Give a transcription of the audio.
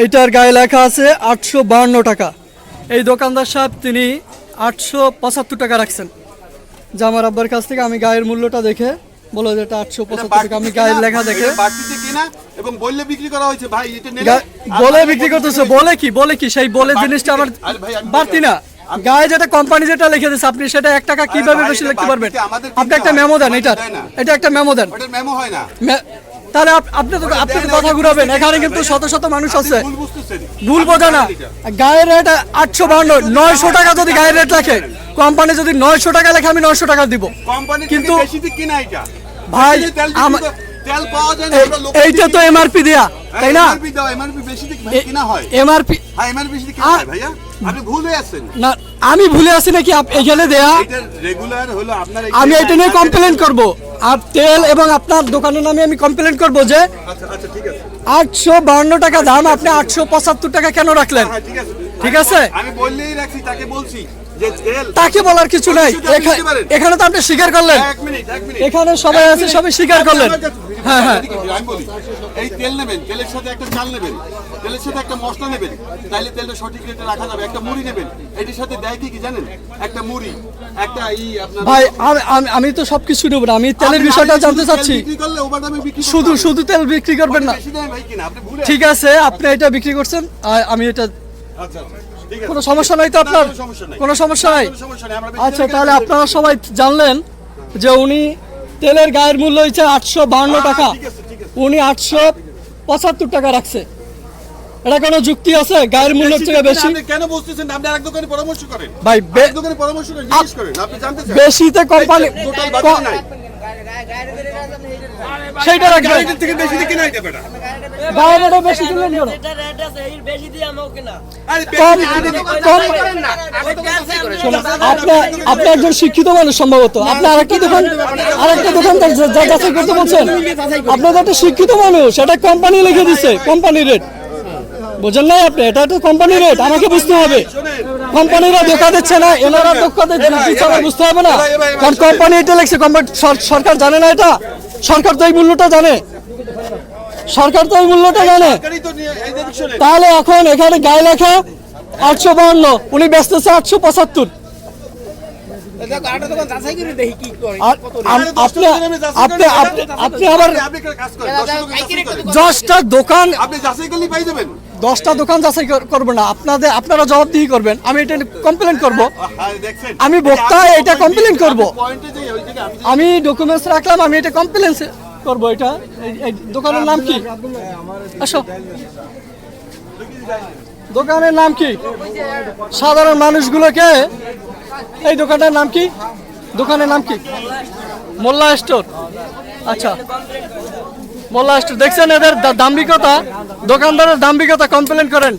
এইটার গায়ে লেখা আছে আটশো বাহান্ন টাকা। এই দোকানদার সাহেব তিনি আটশো পঁচাত্তর টাকা রাখছেন। যা আমার আব্বার কাছ থেকে আমি গায়ের মূল্যটা দেখে বলো যে এটা আটশো পঁচাত্তর টাকা। আমি গায়ের লেখা দেখে। এবং বললে বিক্রি করা হয়েছে। ভাই এটা বলে বিক্রি করতেছে? বলে কি? বলে কি? সেই বলে জিনিসটা আমার বাড়তি না। গায়ে যেটা কোম্পানি যেটা লিখে দিচ্ছে আপনি সেটা এক টাকা কীভাবে বেশি লিখতে পারবেন? আপনি একটা মেমো দেন এটা এটা একটা মেমো দেন। মেমো হয় না। তাহলে আপনি তো আপনি তো কথা ঘুরাবেন। এখানে কিন্তু শত শত মানুষ আছে। ভুল বোঝা না। গায়ের রেট আটশো বাহান্ন নয়শো টাকা যদি গায়ের রেট রাখে কোম্পানি যদি নয়শো টাকা লেখে আমি নয়শো টাকা দিব। কিন্তু- ভাই, এইটা তো এমআরপি দেয়া তাই না? এমআরপি বেশি কিনা হয়? এমআরপি হ্যাঁ এমআরপি বেশি কিনা হয় ভাইয়া। না আমি ভুলে আছি নাকি এখানে দেয়া? আমি এটা নিয়ে কমপ্লেন করব। আর তেল এবং আপনার দোকানের নামে আমি কমপ্লেন করব যে আচ্ছা আচ্ছা আটশো বাহান্ন টাকা দাম আপনি আটশো পঁচাত্তর টাকা কেন রাখলেন? হ্যাঁ ঠিক আছে। আমি বললেই রাখছি তাকে বলছি তাকে বলার কিছু নাই। এখানে তো আপনি স্বীকার করলেন। এখানে সবাই আছে, সবাই স্বীকার করলেন। কাছে- হ্যাঁ, হ্যাঁ। আমি বলি এই তেল নেবেন তেলের সাথে একটা চাল নেবেন তেলের সাথে একটা মশলা নেবেন তাইলে তেলটা সঠিক রেটে রাখা যাবে। একটা মুড়ি নেবেন এটির সাথে দেয় কি কি জানেন? একটা মুড়ি একটা ই আপনার ভাই আমি- তো সবকিছু নেব না আমি তেলের বিষয়টা জানতে চাচ্ছি। শুধু শুধু তেল বিক্রি করবেন না। ঠিক আছে আপনি এটা বিক্রি করছেন আর আমি এটা আচ্ছা আচ্ছা কোনো সমস্যা নাই তো আপনার? কোনো সমস্যা নাই। আচ্ছা তাহলে আপনারা সবাই জানলেন যে উনি তেলের গায়ের মূল্য হচ্ছে আটশো বাহান্ন হ্যাঁ, টাকা। উনি আটশো পঁচাত্তর টাকা রাখছে। এটা কোনো যুক্তি আছে? গায়ের মূল্য থেকে বেশি? কেন বলতেছেন? আপনি আরেক দোকানে পরামর্শ করেন। ভাই দোকানে পরামর্শ করেন জিজ্ঞেস করেন আপনি জানতে চান। বেশিতে কোম্পানি টোটাল বাজার নাই। সেইটা গাড়িটার থেকে বেশি দিয়ে কিনা হইতে পারে বেশি কিনলেন কেন রেট আছে বেশি দিয়ে আমাও আপনার আপনি একজন শিক্ষিত মানুষ সম্ভবত। আপনি আরেকটা দোকান আরেকটা দোকান যা যা যাচাই করতে বলছেন। আপনি তো একটা শিক্ষিত মানুষ। এটা কোম্পানি লিখে দিছে কোম্পানি রেট বুঝেন নাই আপনি? এটা তো কোম্পানি রেট আমাকে বুঝতে হবে। কোম্পানিরা ধোকা দিচ্ছে না এনারা ধোকা দিচ্ছে আমার বুঝতে হবে না। কারণ কোম্পানি এটা লেগছে সরকার জানে না এটা? সরকার তো এই মূল্যটা জানে। সরকার তো এই মূল্যটা জানে। তাহলে এখন এখানে গায়ে লেখা আটশো বাহান্ন উনি ব্যস্ত আছে আটশো পঁচাত্তর। আপনি আবার দশটা দোকান আপনি যাচাই করলেই পাই যাবেন। দশটা দোকান যাচাই করব না। আপনাদের আপনারা জবাবদিহি করবেন। আমি এটা কমপ্লেন করব। হ্যাঁ, আমি বক্তা, এটা complain করব। আমি ডকুমেন্টস রাখলাম আমি এটা কমপ্লেন করব এটা। দোকানের নাম কি? আসো। দোকানের নাম কি? সাধারণ মানুষগুলোকে এই দোকানটার নাম কি? দোকানের নাম কি? মোল্লা স্টোর। আচ্ছা। মোল্লা স্টোর। দেখছেন এদের দাম্ভিকতা? দোকানদারের দাম্বিকতা কমপ্লেন করেন।